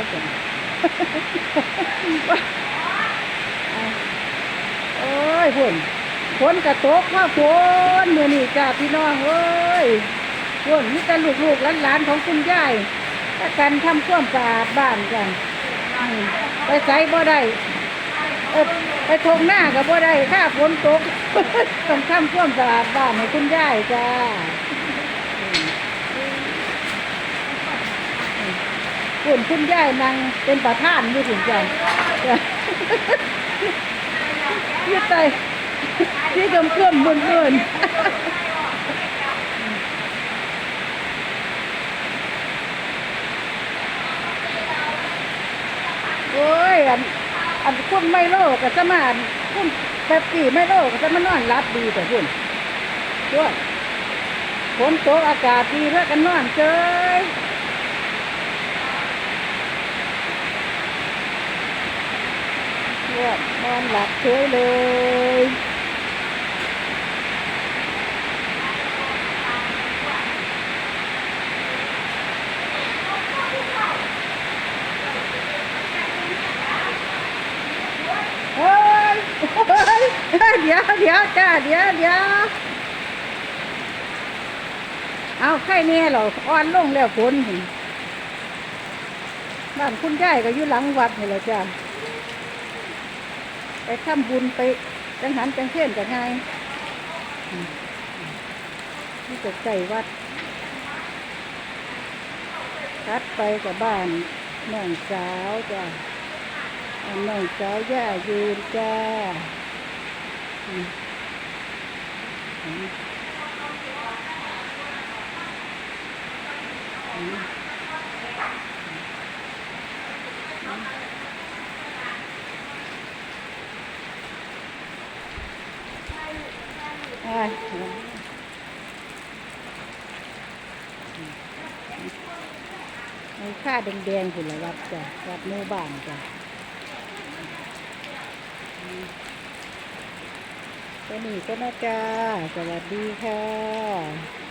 ว่าจังโอ้ยฝนฝนกระตกว่าฝนมือนี่จ้าพี่น้องเอ้ยฝนนี่แต่ลูกๆหลานๆของคุณยายถ้ากันทำความสะอาดบ้านกันไปใส่บ่ได้เออไปทงหน้ากับบ่ได้ถ้าฝนตกต้องทำความสะอาดบ้านให้คุณยายจ้า คุณคุณยายนางเป็นประธานอยู่ถึงจ้ะจ้ะยืดใจที่กำเพื่อมบุญเงินโอ้ยอันอันคุณไม่โลกกับสมานคุณแบบกี่ไม่โลกกับสมานอนรับดีแต่คุณด้วยฝนตกอากาศดีเพื่อกันนอนเจยด้วยน อนหลับเฉยเลย เฮ้ยเฮ้ยเดี๋ยวเดี๋ยวจ้าเดี๋ยวเดี๋ยวเอาไข่เนี่ยเหรออ่อนลงแล้วฝนบ้านคุณยายก็อยู่หลังวัดนี่แหละจ้า ทำบุญไปจังหันจังเท่นกันไงนี่จะใกล้วัดทัดไปกับบ้านน้องสาวจ้าน้องสาวย่ายืนจ้าอืมอืมอืมอ่า ไอ้ค่าแดงๆคุณละวัดจ้ะวัดมู่บ้านจ้ะตัวนี้ก็นะจ้า สวัสดีค่ะ